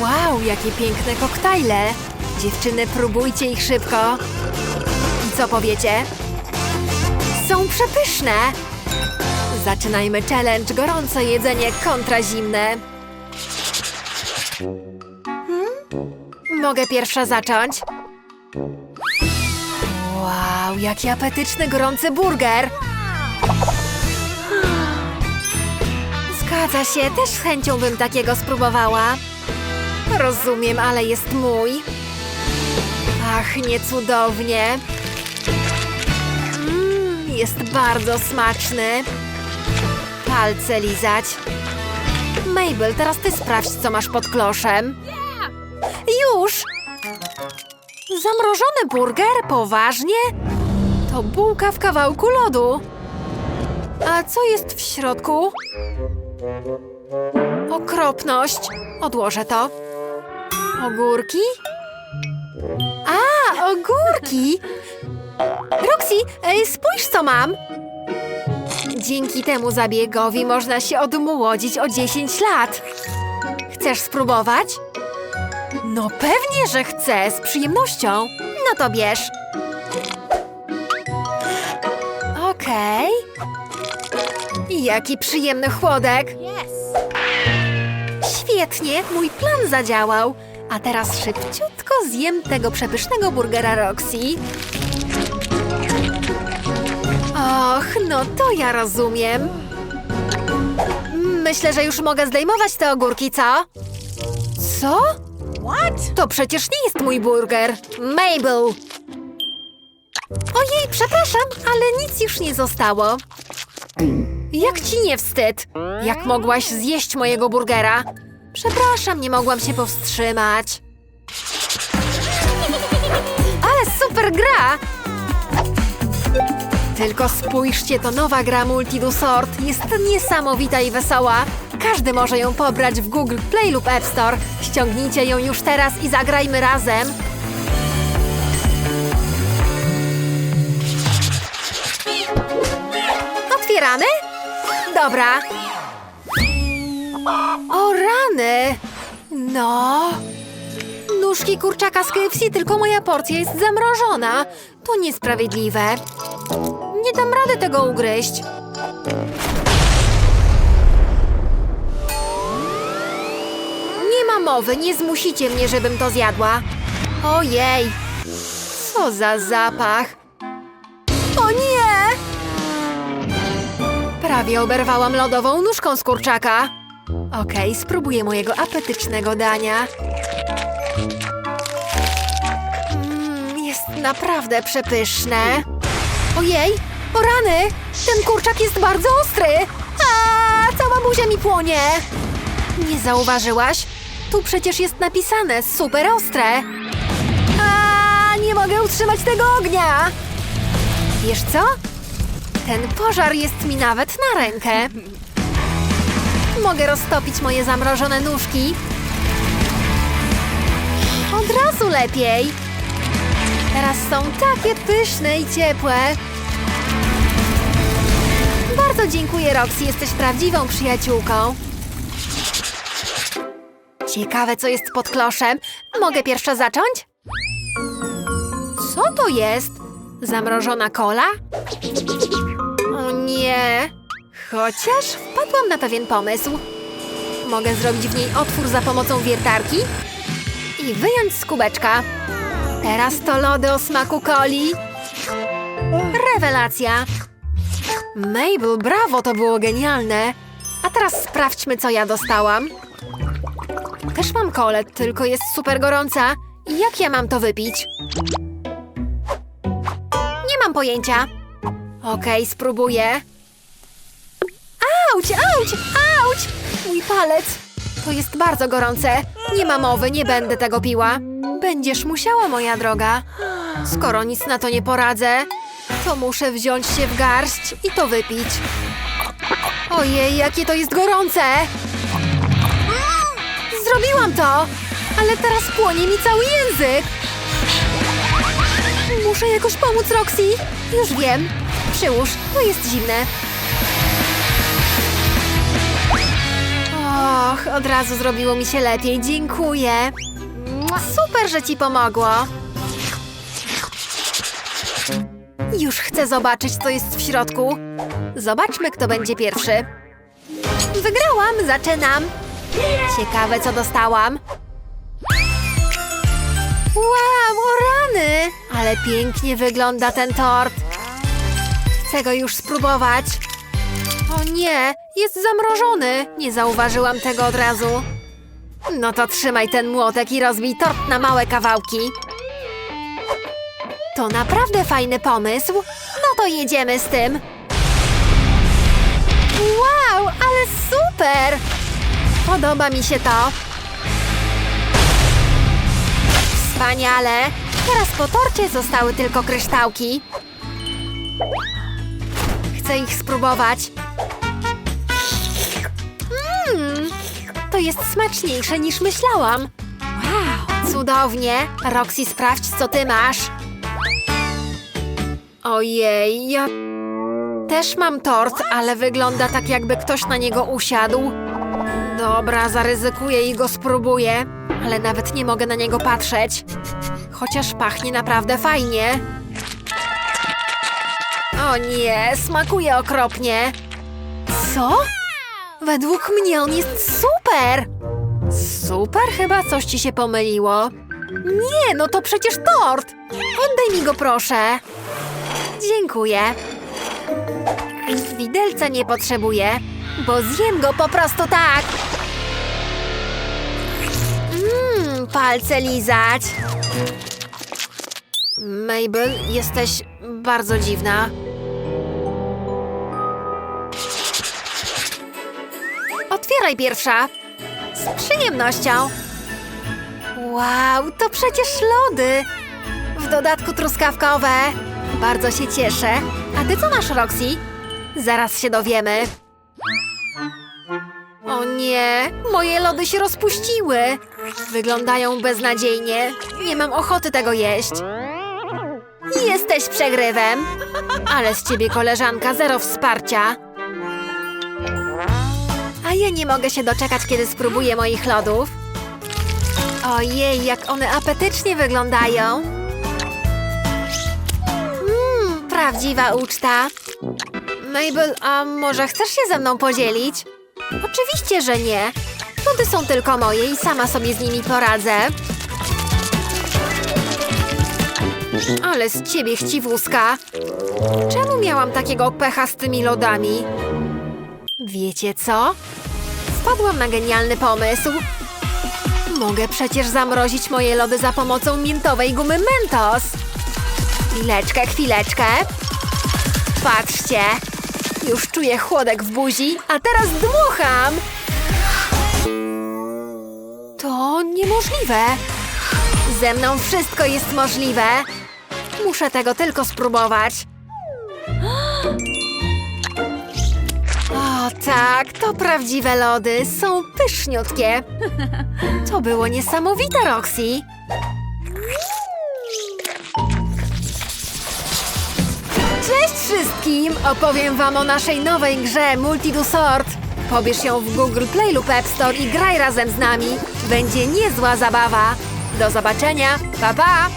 Wow, jakie piękne koktajle! Dziewczyny, próbujcie ich szybko. I co powiecie? Są przepyszne! Zaczynajmy challenge gorące jedzenie kontra zimne. Hmm? Mogę pierwsza zacząć? Wow, jaki apetyczny gorący burger! Zgadza się, też z chęcią bym takiego spróbowała. Rozumiem, ale jest mój. Ach, nie cudownie. Mm, jest bardzo smaczny. Palce lizać. Mabel, teraz ty sprawdź, co masz pod kloszem. Już! Zamrożony burger? Poważnie? To bułka w kawałku lodu. A co jest w środku? Okropność. Odłożę to. Ogórki? A, ogórki! Roxy, spójrz co mam! Dzięki temu zabiegowi można się odmłodzić o 10 lat. Chcesz spróbować? No pewnie, że chcę, z przyjemnością. No to bierz. Okej. Jaki przyjemny chłodek. Świetnie, mój plan zadziałał. A teraz szybciutko zjem tego przepysznego burgera Roxy. Och, no to ja rozumiem. Myślę, że już mogę zdejmować te ogórki, co? Co? What? To przecież nie jest mój burger. Mabel! Ojej, przepraszam, ale nic już nie zostało. Jak ci nie wstyd? Jak mogłaś zjeść mojego burgera? Przepraszam, nie mogłam się powstrzymać. Ale super gra! Tylko spójrzcie, to nowa gra Multidusort. Jest niesamowita i wesoła. Każdy może ją pobrać w Google Play lub App Store. Ściągnijcie ją już teraz i zagrajmy razem. Otwieramy? Dobra. O rany! No. Nóżki kurczaka z KFC, tylko moja porcja jest zamrożona. To niesprawiedliwe. Nie dam rady tego ugryźć. Nie ma mowy, nie zmusicie mnie, żebym to zjadła. Ojej! Co za zapach! O nie! Prawie oberwałam lodową nóżką z kurczaka. Okej, spróbuję mojego apetycznego dania. Mm, jest naprawdę przepyszne. Ojej, o rany! Ten kurczak jest bardzo ostry! A, cała buzia mi płonie! Nie zauważyłaś? Tu przecież jest napisane super ostre. A, nie mogę utrzymać tego ognia! Wiesz co? Ten pożar jest mi nawet na rękę. Mogę roztopić moje zamrożone nóżki. Od razu lepiej. Teraz są takie pyszne i ciepłe. Bardzo dziękuję, Roxy. Jesteś prawdziwą przyjaciółką. Ciekawe, co jest pod kloszem. Mogę pierwsza zacząć? Co to jest? Zamrożona kola? O nie! Chociaż wpadłam na pewien pomysł. Mogę zrobić w niej otwór za pomocą wiertarki i wyjąć z kubeczka. Teraz to lody o smaku coli. Rewelacja! Mabel, brawo, to było genialne. A teraz sprawdźmy, co ja dostałam. Też mam kolę, tylko jest super gorąca. Jak ja mam to wypić? Nie mam pojęcia. Okej, spróbuję. Auć, auć, auć! Mój palec! To jest bardzo gorące. Nie ma mowy, nie będę tego piła. Będziesz musiała, moja droga. Skoro nic na to nie poradzę, to muszę wziąć się w garść i to wypić. Ojej, jakie to jest gorące! Zrobiłam to! Ale teraz płonie mi cały język! Muszę jakoś pomóc Roxy. Już wiem. Przyłóż, to jest zimne. Och, od razu zrobiło mi się lepiej, dziękuję. Super, że ci pomogło. Już chcę zobaczyć, co jest w środku. Zobaczmy, kto będzie pierwszy. Wygrałam, zaczynam. Ciekawe, co dostałam. Wow, o rany! Ale pięknie wygląda ten tort. Chcę go już spróbować. O nie, jest zamrożony. Nie zauważyłam tego od razu. No to trzymaj ten młotek i rozbij tort na małe kawałki. To naprawdę fajny pomysł. No to jedziemy z tym. Wow, ale super! Podoba mi się to. Wspaniale! Teraz po torcie zostały tylko kryształki. Chcę ich spróbować. Mmm, to jest smaczniejsze niż myślałam. Wow, cudownie. Roxy, sprawdź, co ty masz. Ojej, ja też mam tort, ale wygląda tak, jakby ktoś na niego usiadł. Dobra, zaryzykuję i go spróbuję, ale nawet nie mogę na niego patrzeć. Chociaż pachnie naprawdę fajnie. O nie, smakuje okropnie. Co? Według mnie on jest super! Super? Chyba coś ci się pomyliło. Nie, no to przecież tort! Oddaj mi go proszę. Dziękuję. Widelca nie potrzebuję, bo zjem go po prostu tak. Mmm, palce lizać. Mabel, jesteś bardzo dziwna. Otwieraj pierwsza. Z przyjemnością. Wow, to przecież lody. W dodatku truskawkowe. Bardzo się cieszę. A ty co masz, Roxy? Zaraz się dowiemy. O nie, moje lody się rozpuściły. Wyglądają beznadziejnie. Nie mam ochoty tego jeść. Jesteś przegrywem. Ale z ciebie koleżanka zero wsparcia. Ja nie mogę się doczekać, kiedy spróbuję moich lodów. Ojej, jak one apetycznie wyglądają. Mmm, prawdziwa uczta. Mabel, a może chcesz się ze mną podzielić? Oczywiście, że nie. Lody są tylko moje i sama sobie z nimi poradzę. Ale z ciebie chciwuska. Czemu miałam takiego pecha z tymi lodami? Wiecie co? Wpadłam na genialny pomysł. Mogę przecież zamrozić moje lody za pomocą miętowej gumy Mentos. Chwileczkę, chwileczkę. Patrzcie. Już czuję chłodek w buzi, a teraz dmucham. To niemożliwe. Ze mną wszystko jest możliwe. Muszę tego tylko spróbować. O tak, to prawdziwe lody. Są pyszniutkie. To było niesamowite, Roxy. Cześć wszystkim! Opowiem wam o naszej nowej grze Multi Sort. Pobierz ją w Google Play lub App Store i graj razem z nami. Będzie niezła zabawa. Do zobaczenia. Pa, pa!